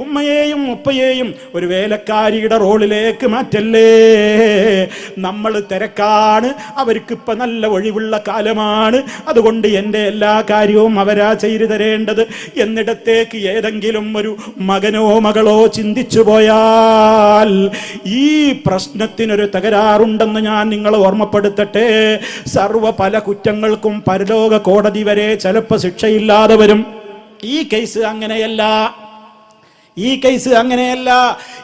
ഉമ്മയെയും ഉപ്പയെയും ഒരു വേലക്കാരിയുടെ റോളിലേക്ക് മാറ്റല്ലേ? നമ്മൾ തിരക്കാണ് അവർക്കിപ്പോൾ നല്ല ഒഴിവുള്ള കാലമാണ്. അതുകൊണ്ട് എന്റെ എല്ലാ കാര്യവും അവരാ ചെയ്തു തരേണ്ടത്. എന്നിടത്തേക്ക് ഏതെങ്കിലും ഒരു മകനോ മകളോ ചിന്തിച്ചു പോയാൽ ഈ പ്രശ്നത്തിനൊരു തകരാറുണ്ടെന്ന് ഞാൻ നിങ്ങളെ ഓർമ്മപ്പെടുത്തട്ടെ. സർവ പല കുറ്റങ്ങൾക്കും പരലോക കോടതി വരെ ചിലപ്പോൾ ശിക്ഷയില്ലാതെ വരും. ഈ കേസ് അങ്ങനെയല്ല. ഈ കേസ് അങ്ങനെയല്ല.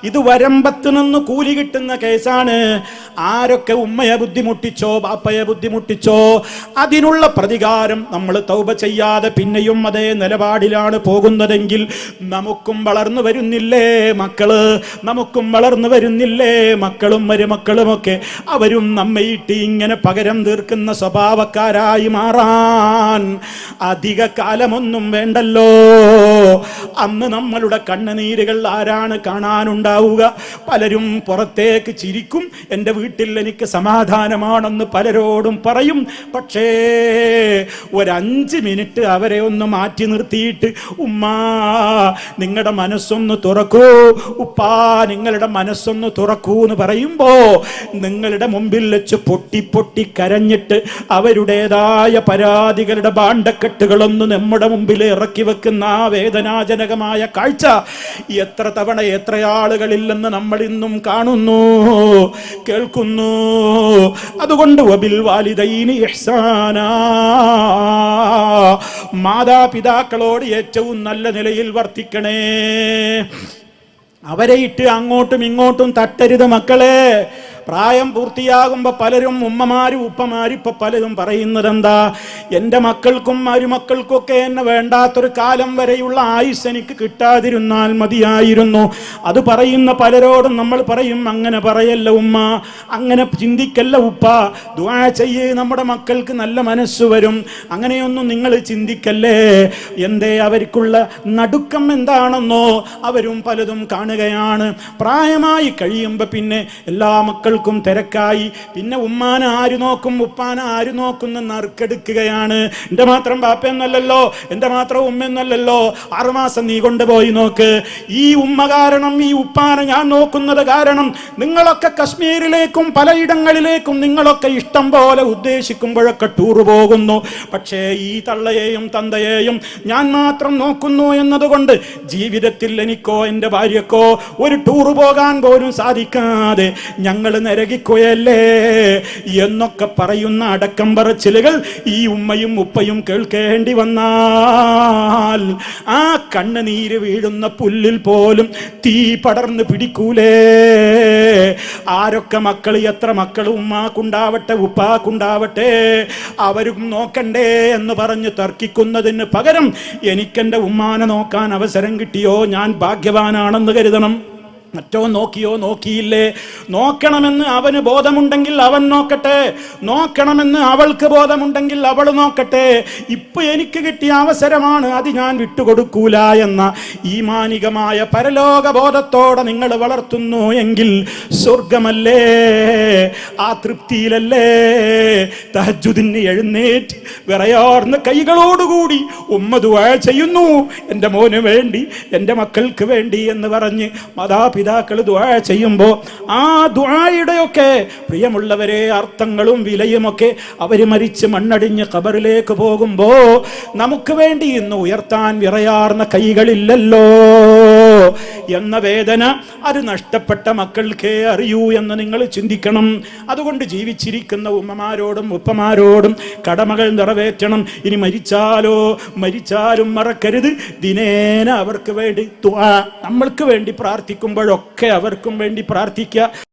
ഇത് വരമ്പത്ത് നിന്ന് കൂലി കിട്ടുന്ന കേസാണ്. ആരൊക്കെ ഉമ്മയെ ബുദ്ധിമുട്ടിച്ചോ ബാപ്പയെ ബുദ്ധിമുട്ടിച്ചോ അതിനുള്ള പ്രതികാരം നമ്മൾ തൗബ ചെയ്യാതെ പിന്നെയും അതേ നിലപാടിലാണ് പോകുന്നതെങ്കിൽ നമുക്കും വളർന്നു വരുന്നില്ലേ മക്കൾ? നമുക്കും വളർന്നു വരുന്നില്ലേ മക്കളും മരുമക്കളുമൊക്കെ? അവരും നമ്മെ ഇട്ടി ഇങ്ങനെ പകരം തീർക്കുന്ന സ്വഭാവക്കാരായി മാറാൻ അധിക കാലമൊന്നും വേണ്ടല്ലോ. അന്ന് നമ്മളുടെ കണ്ണുനീരുകൾ ആരാണ് കാണാനുണ്ടാവുക? പലരും പുറത്തേക്ക് ചിരിക്കും. എന്റെ വീട്ടിൽ എനിക്ക് സമാധാനമാണെന്ന് പലരോടും പറയും. പക്ഷേ ഒരഞ്ച് മിനിറ്റ് അവരെ ഒന്ന് മാറ്റി നിർത്തിയിട്ട് ഉമ്മാ നിങ്ങളുടെ മനസ്സൊന്ന് തുറക്കൂ. ഉപ്പാ നിങ്ങളുടെ മനസ്സൊന്ന് തുറക്കൂ എന്ന് പറയുമ്പോൾ നിങ്ങളുടെ മുമ്പിൽ വെച്ച് പൊട്ടി പൊട്ടി കരഞ്ഞിട്ട് അവരുടേതായ പരാതികളുടെ ഭാണ്ഡക്കെട്ടുകളൊന്ന് നമ്മുടെ മുമ്പിൽ ഇറക്കി വെക്കുന്ന ആ വേദനാജനകമായ കാഴ്ച എത്ര തവണ എത്ര ആളുകളില്ലെന്ന് നമ്മൾ ഇന്നും കാണുന്നു കേൾക്കുന്നു. അതുകൊണ്ട് മാതാപിതാക്കളോട് ഏറ്റവും നല്ല നിലയിൽ വർത്തിക്കണേ. അവരെ ഇട്ട് അങ്ങോട്ടും ഇങ്ങോട്ടും തട്ടരുത് മക്കളെ. പ്രായം പൂർത്തിയാകുമ്പോൾ പലരും ഉമ്മമാരും ഉപ്പമാരും ഇപ്പൊ പലരും പറയുന്നത് എന്താ എന്റെ മക്കൾക്കും മരുമക്കൾക്കൊക്കെ എന്നെ വേണ്ടാത്തൊരു കാലം വരെയുള്ള ആയുസ് എനിക്ക് കിട്ടാതിരുന്നാൽ മതിയായിരുന്നു. അത് പറയുന്ന പലരോടും നമ്മൾ പറയും അങ്ങനെ പറയല്ല ഉമ്മ അങ്ങനെ ചിന്തിക്കല്ല ഉപ്പ. ദുആ ചെയ്യേ നമ്മുടെ മക്കൾക്ക് നല്ല മനസ്സ് വരും. അങ്ങനെയൊന്നും നിങ്ങൾ ചിന്തിക്കല്ലേ? എന്തേ അവർക്കുള്ള നടുക്കം എന്താണെന്നോ അവരും പലതും കാണുകയാണ്. പ്രായമായി കഴിയുമ്പോൾ പിന്നെ എല്ലാ മക്കൾക്കും തിരക്കായി. പിന്നെ ഉമ്മാനെ ആര് നോക്കും? ഉപ്പാനെ ആര് നോക്കുന്ന നറുക്കെടുക്കുകയാണ്. എന്റെ മാത്രം ബാപ്പയെന്നല്ലല്ലോ എന്റെ മാത്രം ഉമ്മ എന്നല്ലല്ലോ ആറുമാസം നീ കൊണ്ടുപോയി നോക്ക്. ഈ ഉമ്മ കാരണം ഈ ഉപ്പാനെ ഞാൻ നോക്കുന്നത് കാരണം നിങ്ങളൊക്കെ കശ്മീരിലേക്കും പലയിടങ്ങളിലേക്കും നിങ്ങളൊക്കെ ഇഷ്ടം പോലെ ഉദ്ദേശിക്കുമ്പോഴൊക്കെ ടൂർ പോകുന്നു. പക്ഷേ ഈ തള്ളയെയും തന്തയെയും ഞാൻ മാത്രം നോക്കുന്നു എന്നതുകൊണ്ട് ജീവിതത്തിൽ എനിക്കോ എന്റെ ഭാര്യക്കോ ഒരു ടൂർ പോകാൻ പോലും സാധിക്കാതെ ഞങ്ങൾ നരകിക്കുകയല്ലേ എന്നൊക്കെ പറയുന്ന അടക്കം പറച്ചിലുകൾ ഈ ഉമ്മയും ഉപ്പയും കേൾക്കേണ്ടി വന്നാൽ ആ കണ്ണുനീര് വീഴുന്ന പുല്ലിൽ പോലും തീ പടർന്ന് പിടിക്കൂലേ. ആരൊക്കെ മക്കൾ എത്ര മക്കൾ ഉമ്മാക്കുണ്ടാവട്ടെ ഉപ്പാക്കുണ്ടാവട്ടെ അവരും നോക്കണ്ടേ എന്ന് പറഞ്ഞ് തർക്കിക്കുന്നതിന് പകരം എനിക്കെന്റെ ഉമ്മാനെ നോക്കാൻ അവസരം കിട്ടിയോ? ഞാൻ ഭാഗ്യവാനാണെന്ന് കരുതണം. മറ്റോ നോക്കിയോ നോക്കിയില്ലേ? നോക്കണമെന്ന് അവന് ബോധമുണ്ടെങ്കിൽ അവൻ നോക്കട്ടെ. നോക്കണമെന്ന് അവൾക്ക് ബോധമുണ്ടെങ്കിൽ അവൾ നോക്കട്ടെ. ഇപ്പൊ എനിക്ക് കിട്ടിയ അവസരമാണ് അത് ഞാൻ വിട്ടുകൊടുക്കൂല എന്ന ഈ മാനികമായ പരലോക ബോധത്തോടെ നിങ്ങൾ വളർത്തുന്നു എങ്കിൽ സ്വർഗമല്ലേ ആ തൃപ്തിയിലല്ലേ? തഹജുദിന് എഴുന്നേറ്റ് വിറയാർന്ന കൈകളോടുകൂടി ഉമ്മ ദുആ ചെയ്യുന്നു. എന്റെ മോന് വേണ്ടി എന്റെ മക്കൾക്ക് വേണ്ടി എന്ന് പറഞ്ഞ് മാതാപിതാക്കൾ ദുആ ചെയ്യുമ്പോൾ ആ ദുആയുടെയൊക്കെ പ്രിയമുള്ളവരെ അർത്ഥങ്ങളും വിലയുമൊക്കെ അവർ മരിച്ച് മണ്ണടിഞ്ഞ് ഖബറിലേക്ക് പോകുമ്പോൾ നമുക്ക് വേണ്ടി ഇന്ന് ഉയർത്താൻ വിറയാർന്ന കൈകളില്ലല്ലോ. എന്ന വേദന അത് നഷ്ടപ്പെട്ട മക്കൾക്കേ അറിയൂ എന്ന് നിങ്ങൾ ചിന്തിക്കണം. അതുകൊണ്ട് ജീവിച്ചിരിക്കുന്ന ഉമ്മമാരോടും ഉപ്പമാരോടും കടമകൾ നിറവേറ്റണം. ഇനി മരിച്ചാലോ? മരിച്ചാലും മറക്കരുത്. ദിനേന അവർക്ക് വേണ്ടി നമ്മൾക്ക് വേണ്ടി പ്രാർത്ഥിക്കുമ്പോഴൊക്കെ അവർക്കും വേണ്ടി പ്രാർത്ഥിക്കുക